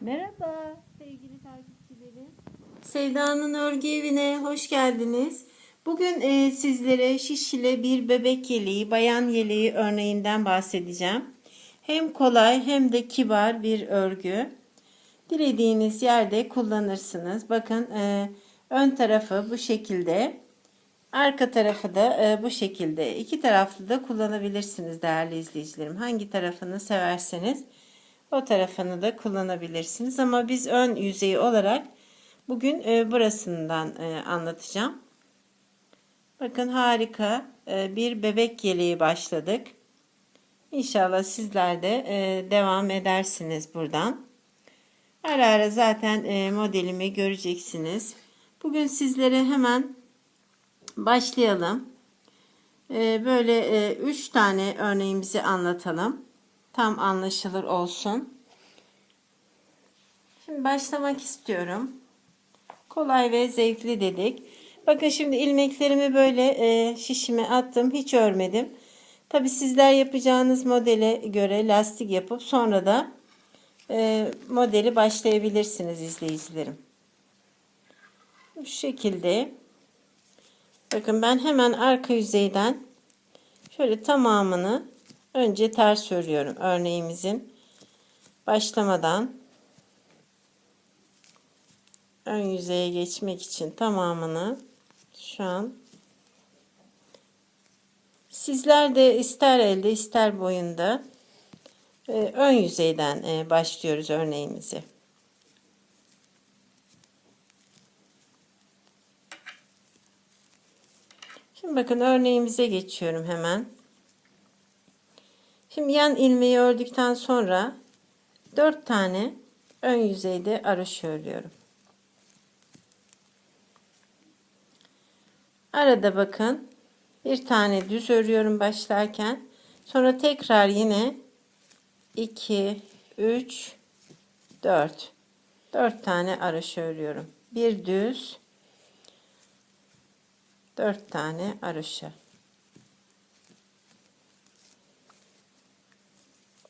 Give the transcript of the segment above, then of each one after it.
Merhaba sevgili takipçilerim. Sevda'nın örgü evine hoş geldiniz. Bugün e, sizlere şişile bir bebek yeleği, bayan yeleği örneğinden bahsedeceğim. Hem kolay hem de kibar bir örgü. Dilediğiniz yerde kullanırsınız. Bakın e, ön tarafı bu şekilde. Arka tarafı da e, bu şekilde. İki taraflı da kullanabilirsiniz değerli izleyicilerim. Hangi tarafını severseniz o tarafını da kullanabilirsiniz. Ama biz ön yüzeyi olarak bugün e, burasından e, anlatacağım. Bakın harika e, bir bebek yeleği başladık. İnşallah sizler de e, devam edersiniz buradan. Ara ara zaten e, modelimi göreceksiniz. Bugün sizlere hemen başlayalım. E, böyle 3 tane örneğimizi anlatalım. Tam anlaşılır olsun. Şimdi başlamak istiyorum. Kolay ve zevkli dedik. Bakın şimdi ilmeklerimi böyle e, şişime attım. Hiç örmedim. Tabi sizler yapacağınız modele göre lastik yapıp sonra da e, modeli başlayabilirsiniz izleyicilerim. Bu şekilde. Bakın ben hemen arka yüzeyden şöyle tamamını önce ters örüyorum örneğimizin başlamadan ön yüzeye geçmek için tamamını şu an sizler de ister elde ister boyunda e, ön yüzeyden e, başlıyoruz örneğimizi. Şimdi bakın örneğimize geçiyorum hemen. Şimdi yan ilmeği ördükten sonra 4 tane ön yüzeyde araş örüyorum. Arada bakın bir tane düz örüyorum başlarken. Sonra tekrar yine 2 3 4 4 tane araş örüyorum. Bir düz 4 tane araşı.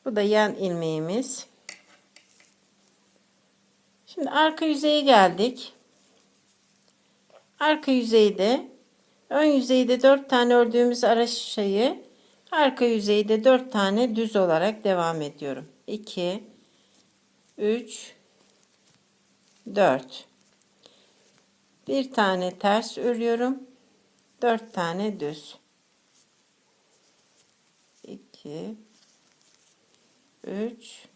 Bu da yan ilmeğimiz. Şimdi arka yüzeye geldik. Arka yüzeyde ön yüzeyde 4 tane ördüğümüz araşayı arka yüzeyde 4 tane düz olarak devam ediyorum. 2 3 4 bir tane ters örüyorum. 4 tane düz. 2 3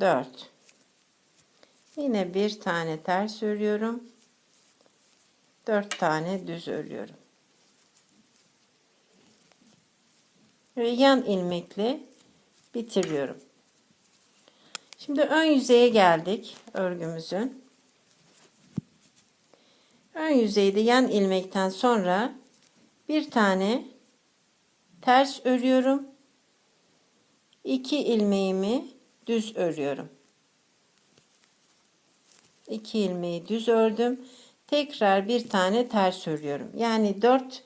4 yine bir tane ters örüyorum. 4 tane düz örüyorum. Ve yan ilmekle bitiriyorum. Şimdi ön yüzeye geldik örgümüzün. Ön yüzeyde yan ilmekten sonra bir tane ters örüyorum 2 ilmeğimi düz örüyorum. 2 ilmeği düz ördüm. Tekrar bir tane ters örüyorum. Yani 4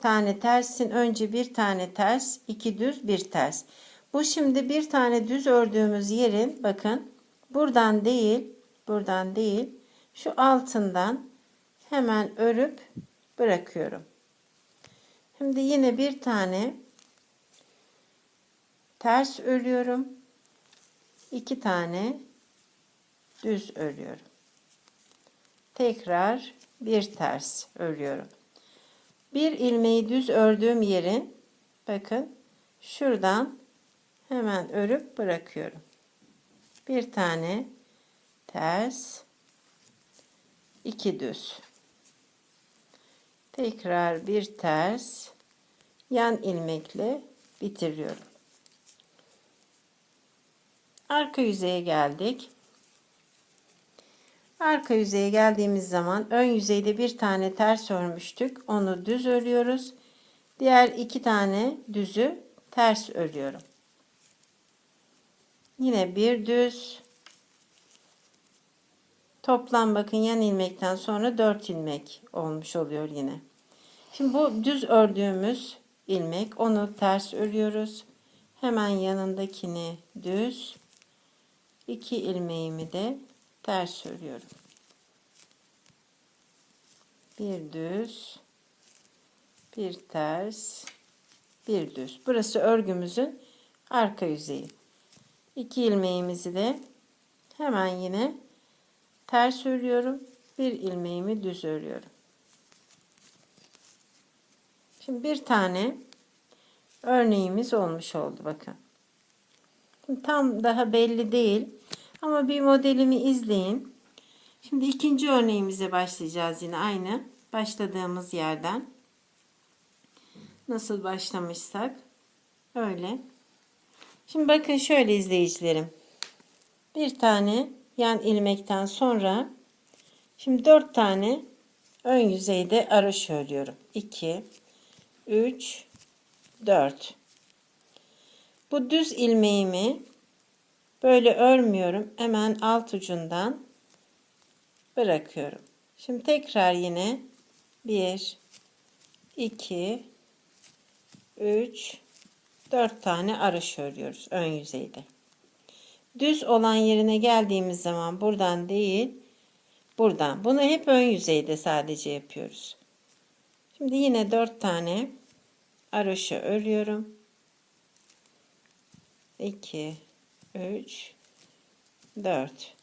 tane tersin önce bir tane ters, iki düz, bir ters. Bu şimdi bir tane düz ördüğümüz yerin bakın buradan değil, buradan değil, şu altından hemen örüp bırakıyorum. Şimdi yine bir tane ters örüyorum. iki tane düz örüyorum. Tekrar bir ters örüyorum. Bir ilmeği düz ördüğüm yerin bakın şuradan hemen örüp bırakıyorum. Bir tane ters iki düz. Tekrar bir ters yan ilmekle bitiriyorum. Arka yüzeye geldik. Arka yüzeye geldiğimiz zaman ön yüzeyde bir tane ters örmüştük. Onu düz örüyoruz. Diğer iki tane düzü ters örüyorum. Yine bir düz. Toplam bakın yan ilmekten sonra 4 ilmek olmuş oluyor yine. Şimdi bu düz ördüğümüz ilmek onu ters örüyoruz. Hemen yanındakini düz İki ilmeğimi de ters örüyorum. Bir düz, bir ters, bir düz. Burası örgümüzün arka yüzeyi. İki ilmeğimizi de hemen yine ters örüyorum. Bir ilmeğimi düz örüyorum. Şimdi bir tane örneğimiz olmuş oldu bakın. Tam daha belli değil ama bir modelimi izleyin. Şimdi ikinci örneğimize başlayacağız yine aynı başladığımız yerden. Nasıl başlamışsak öyle. Şimdi bakın şöyle izleyicilerim. Bir tane yan ilmekten sonra şimdi dört tane ön yüzeyde araş örüyorum. 2 3 4 Bu düz ilmeğimi böyle örmüyorum. Hemen alt ucundan bırakıyorum. Şimdi tekrar yine 1 2 3 4 tane araş örüyoruz ön yüzeyde. Düz olan yerine geldiğimiz zaman buradan değil buradan. Bunu hep ön yüzeyde sadece yapıyoruz. Şimdi yine 4 tane aroşa örüyorum. 2 3 4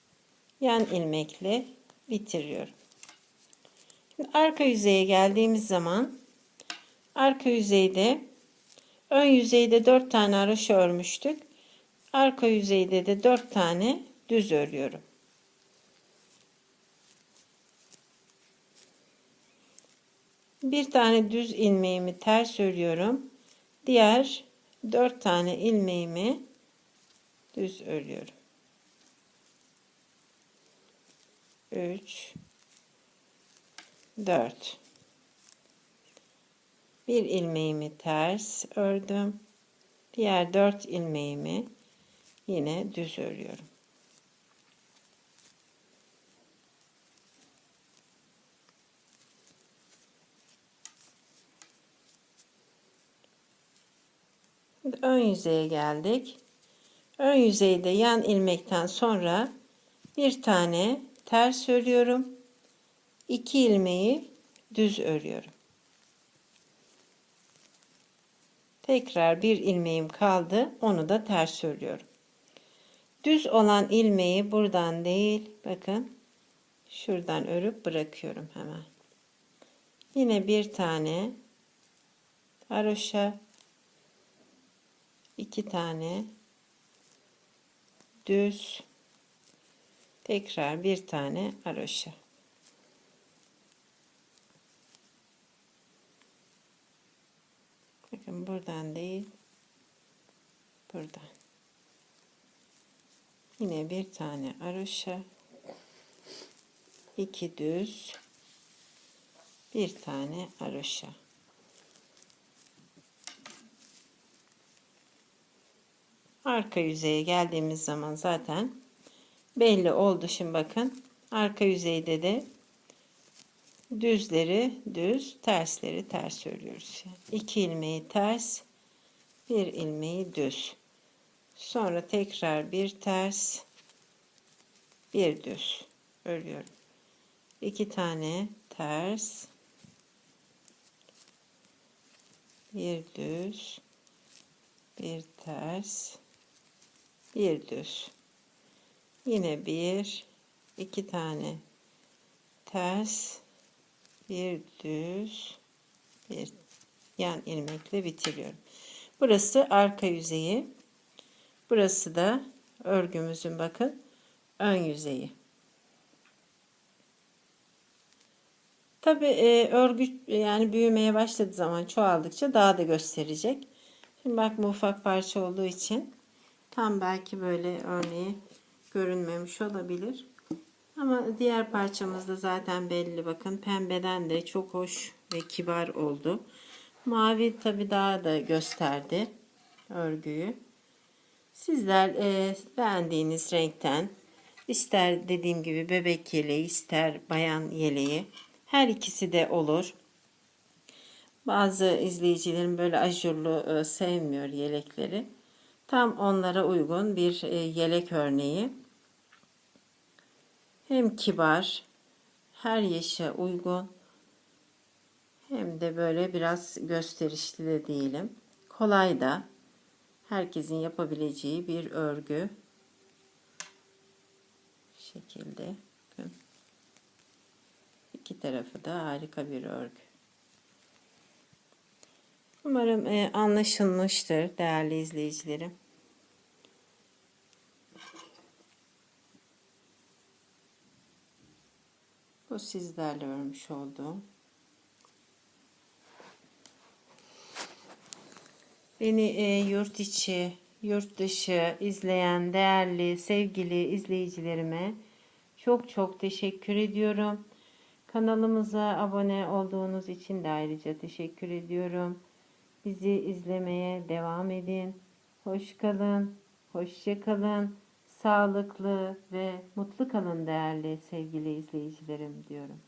yan ilmekle bitiriyorum. Şimdi arka yüzeye geldiğimiz zaman arka yüzeyde ön yüzeyde 4 tane aroşa örmüştük. Arka yüzeyde de 4 tane düz örüyorum. Bir tane düz ilmeğimi ters örüyorum. Diğer 4 tane ilmeğimi düz örüyorum. 3 4 bir ilmeğimi ters ördüm. Diğer 4 ilmeğimi yine düz örüyorum. Şimdi ön yüzeye geldik. Ön yüzeyde yan ilmekten sonra bir tane ters örüyorum. 2 ilmeği düz örüyorum. Tekrar bir ilmeğim kaldı. Onu da ters örüyorum. Düz olan ilmeği buradan değil, bakın şuradan örüp bırakıyorum hemen. Yine bir tane haroşa iki tane. Düz. Tekrar bir tane haroşa bakın buradan değil buradan. Yine bir tane haroşa iki düz. Bir tane haroşa arka yüzeye geldiğimiz zaman zaten belli oldu. Şimdi bakın arka yüzeyde de düzleri düz, tersleri ters örüyoruz. İki ilmeği ters, bir ilmeği düz. Sonra tekrar bir ters, bir düz örüyorum. İki tane ters, bir düz, bir ters, bir düz. Yine bir iki tane ters bir düz bir yan ilmekle bitiriyorum. Burası arka yüzeyi. Burası da örgümüzün bakın ön yüzeyi. Tabi e, örgü yani büyümeye başladığı zaman çoğaldıkça daha da gösterecek. Şimdi bak bu ufak parça olduğu için Tam belki böyle örneği görünmemiş olabilir. Ama diğer parçamız da zaten belli. Bakın pembeden de çok hoş ve kibar oldu. Mavi tabi daha da gösterdi örgüyü. Sizler e, beğendiğiniz renkten ister dediğim gibi bebek yeleği ister bayan yeleği her ikisi de olur. Bazı izleyicilerim böyle ajurlu e, sevmiyor yelekleri. Tam onlara uygun bir e, yelek örneği. hem kibar, her yaşa uygun hem de böyle biraz gösterişli de diyelim. Kolay da herkesin yapabileceği bir örgü. Şekilde. Bakın. İki tarafı da harika bir örgü. Umarım e, anlaşılmıştır değerli izleyicilerim. Bu sizlerle örmüş olduğum. Beni e, yurt içi, yurt dışı izleyen değerli, sevgili izleyicilerime çok çok teşekkür ediyorum. Kanalımıza abone olduğunuz için de ayrıca teşekkür ediyorum. Bizi izlemeye devam edin. Hoş kalın, hoşça kalın, sağlıklı ve mutlu kalın değerli sevgili izleyicilerim diyorum.